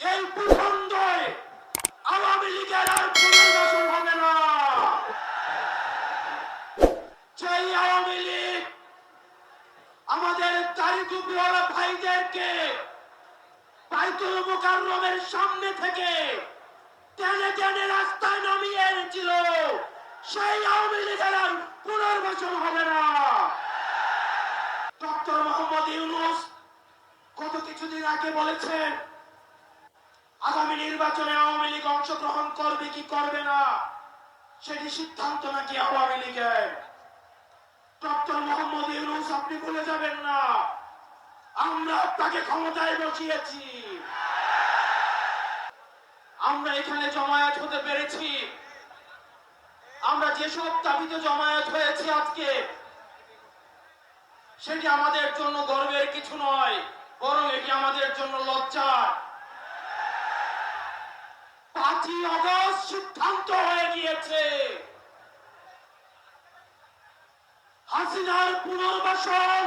এই ভূখণ্ডে আওয়ামী লীগের আর পুনর্বাসন হবে না। সেই আওয়ামী লীগ আমাদের তারিকুবিওয়ালা ভাইদেরকে বাইতুল মুকাররমের সামনে থেকে টেনে টেনে রাস্তায় নামিয়ে এনেছিল, সেই আওয়ামী লীগের আর পুনর্বাসন হবে না। ডক্টর মোহাম্মদ ইউনুস গত কিছুদিন আগে বলেছেন আগামী নির্বাচনে আওয়ামী লীগ অংশগ্রহণ করবে কি করবে না? সেটি সিদ্ধান্ত নাকি আওয়ামী লীগের? ডক্টর মোহাম্মদ ইউনুস, আপনি ভুলে যাবেন না। আমরা আপনাকে ক্ষমতায় বসিয়েছি। আমরা এখানে জমায়েত হতে পেরেছি। আমরা যেসব দাবিতে জমায়েত হয়েছি আজকে, সেটি আমাদের জন্য গর্বের কিছু নয়, বরং এটি আমাদের জন্য লজ্জা পাঁচই অগস্ট সিদ্ধান্ত হয়ে গিয়েছে। হাসিনার পুনর্বাসন,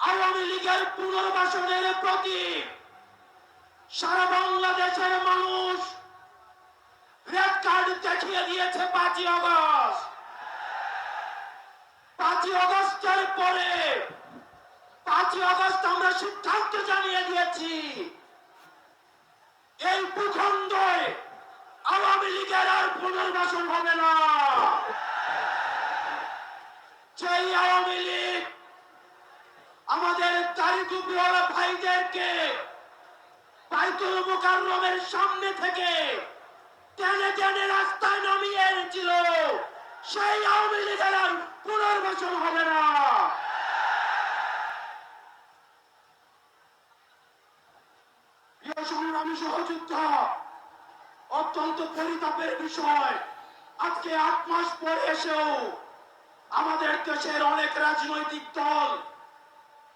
আওয়ামী লীগের পুনর্বাসনের প্রতি সারা বাংলাদেশের মানুষ রেড কার্ড দেখিয়ে দিয়েছে পাঁচই অগস্ট পাঁচই অগস্টের পরে, পাঁচই অগস্ট আমরা সিদ্ধান্ত জানিয়ে দিয়েছি এই ভূখণ্ডে আওয়ামী লীগের আর পুনর্বাসন হবে না। সেই আওয়ামী লীগ আমাদের তারিকুবিওয়ালা ভাইদেরকে বাইতুল মুকাররমের সামনে থেকে টেনে টেনে রাস্তায় নামিয়ে এনেছিল, সেই আওয়ামী লীগের আর পুনর্বাসন হবে না। সংগ্রামী সহযোদ্ধা অত্যন্ত পরিতাপের বিষয়। আজকে আট মাস পরে এসেও আমাদের দেশের অনেক রাজনৈতিক দল,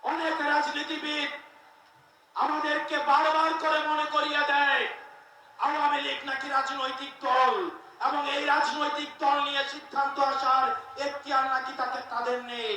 অনেক রাজনীতিবিদ আমাদেরকে বারবার করে মনে করিয়ে দেয়, আওয়ামী লীগ নাকি রাজনৈতিক দল এবং এই রাজনৈতিক দল নিয়ে সিদ্ধান্ত আসার এখতিয়ার নাকি তাকে তাদের নেই।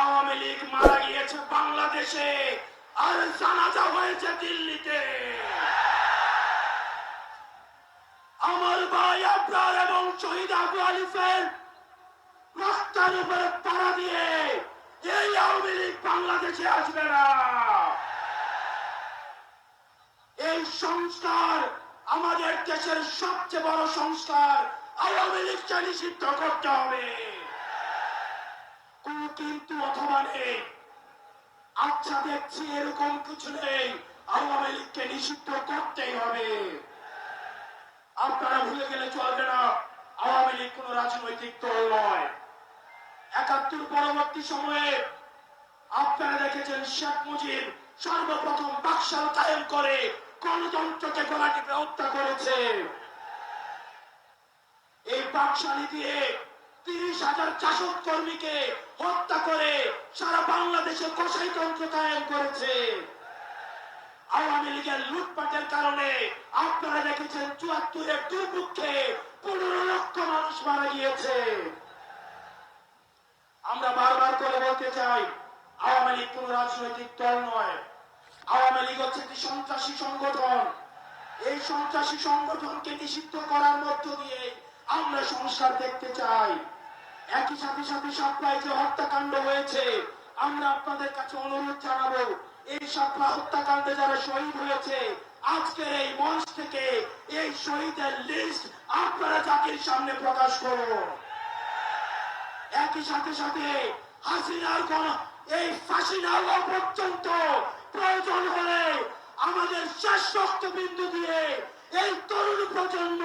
আওয়ামী লীগ মারা গিয়েছে বাংলাদেশে। আর জানাজা হয়েছে দিল্লিতে। আমার ভাই, আপনার এবং শহীদ আবু আলিফের রাস্তার উপরে পাড়া দিয়ে এই আওয়ামী লীগ বাংলাদেশে আসবে না। এই সংস্কার আমাদের দেশের সবচেয়ে বড় সংস্কার। আওয়ামী লীগকে নিষিদ্ধ করতে হবে। কিন্তু অথবা নেই। আচ্ছা দেখছি এরকম কিছু নেই। আওয়ামী লীগকে নিষিদ্ধ করতেই হবে। আপনারা ভুলে গেলে চলবে না। আওয়ামী লীগ কোন রাজনৈতিক দল নয়। একাত্তর পরবর্তী সময়ে আপনারা দেখেছেন শেখ মুজিব সর্বপ্রথম বাকশাল কায়েম করে গণতন্ত্রকে গলা হত্যা করেছে। এই বাকশালী দিয়ে তিরিশ হাজার চাষক কর্মীকে হত্যা করে সারা বাংলাদেশে কষাইতন্ত্র কায়েম করেছে। আওয়ামী লীগের লুটপাটের কারণে আপনারা দেখেছেন চুয়াত্তরের পনেরো লক্ষ মানুষ মারা গিয়েছে। আমরা বারবার করে বলতে চাই, আওয়ামী লীগ কোন রাজনৈতিক দল নয়। আওয়ামী লীগ হচ্ছে একটি সন্ত্রাসী সংগঠন। এই সন্ত্রাসী সংগঠনকে নিষিদ্ধ করার মধ্য দিয়ে আমরা সংস্কার দেখতে চাই। একই সাথে সাথে সাপ্লাই যে হত্যাকাণ্ড হয়েছে, আমরা আপনাদের কাছে অনুরোধ জানাব, এই সাপ্লা হত্যাকাণ্ডে যারা শহীদ হয়েছে, আজকের এই মঞ্চ থেকে এই শহীদের লিস্ট আপনারা জাতির সামনে প্রকাশ করুন। একই সাথে সাথে হাসিনার কোন এই ফাঁসি না পর্যন্ত প্রয়োজন হলে আমাদের শেষ রক্তবিন্দু দিয়ে এই তরুণ প্রজন্ম,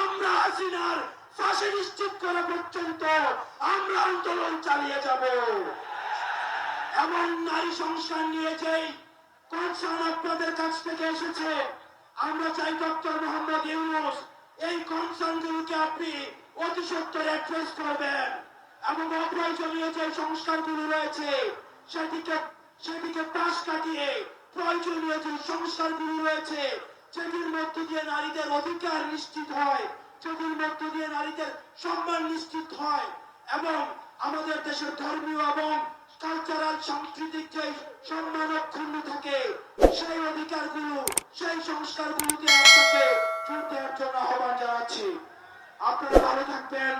আমরা হাসিনার ফাঁসি নিশ্চিত করা পর্যন্ত আমরা আন্দোলন চালিয়ে যাব। এমন নারী সংস্কার নিয়ে কনসার্ন আপনাদের কাছ থেকে এসেছে, আমরা চাই ডক্টর মোহাম্মদ ইউনুস এই কনসার্নগুলোকে আপনি অতি সত্তর অ্যাড্রেস করবেন এবং অপ্রয়োজনীয় যে সংস্কারগুলো রয়েছে সেদিকে সেদিকে পাশ কাটিয়ে প্রয়োজনীয় যে সংস্কারগুলো রয়েছে যেটির মধ্য দিয়ে নারীদের অধিকার নিশ্চিত হয়। যেটির মধ্য দিয়ে নারীদের সম্মান নিশ্চিত হয় এবং আমাদের দেশের ধর্মীয় এবং কালচারাল সাংস্কৃতিক যে সম্মান অক্ষুণ্ণ থাকে, সেই অধিকারগুলো, সেই সংস্কারগুলোকে আপনাকে জোর আহ্বান জানাচ্ছি। আপনারা ভালো থাকবেন।